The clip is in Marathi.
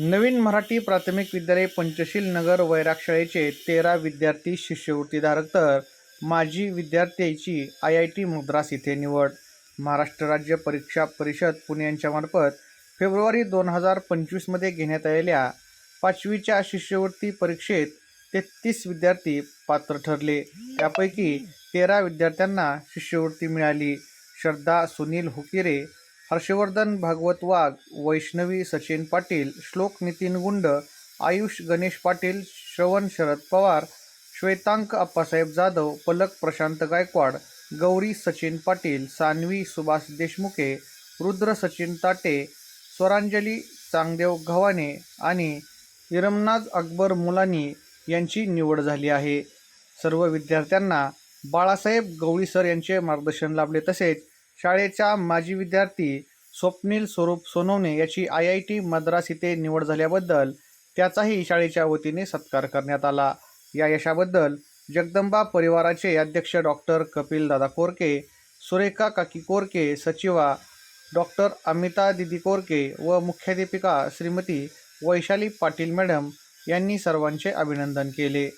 नवीन मराठी प्राथमिक विद्यालय पंचशील नगर वैराग शाळेचे तेरा विद्यार्थी शिष्यवृत्तीधारक तर माजी विद्यार्थ्याची आय आय टी मद्रास इथे निवड. महाराष्ट्र राज्य परीक्षा परिषद पुणे यांच्यामार्फत फेब्रुवारी दोन हजार पंचवीसमध्ये घेण्यात आलेल्या पाचवीच्या शिष्यवृत्ती परीक्षेत तेहतीस विद्यार्थी पात्र ठरले. त्यापैकी तेरा विद्यार्थ्यांना शिष्यवृत्ती मिळाली. श्रद्धा सुनील हुकिरे हर्षवर्धन भागवत वाघ वैष्णवी सचिन पाटील श्लोक नितीन गुंड आयुष गणेश पाटील श्रवण शरद पवार श्वेतांक अप्पासाहेब जाधव पलक प्रशांत गायकवाड गौरी सचिन पाटील सान्वी सुभाष देशमुखे रुद्र सचिन ताटे स्वरांजली चांगदेव घवाने आणि इरमनाज अकबर मुलानी यांची निवड झाली आहे. सर्व विद्यार्थ्यांना बाळासाहेब गवळीसर यांचे मार्गदर्शन लाभले तसेच शाळेच्या माजी विद्यार्थी स्वप्नील स्वरूप सोनवणे याची आय आय टी मद्रास इथे निवड झाल्याबद्दल त्याचाही शाळेच्या वतीने सत्कार करण्यात आला. या यशाबद्दल जगदंबा परिवाराचे अध्यक्ष डॉक्टर कपिल दादा कोरके सुरेखा काकी कोरके सचिवा डॉक्टर अमिता दिदी कोरके व मुख्याध्यापिका श्रीमती वैशाली पाटील मॅडम यांनी सर्वांचे अभिनंदन केले.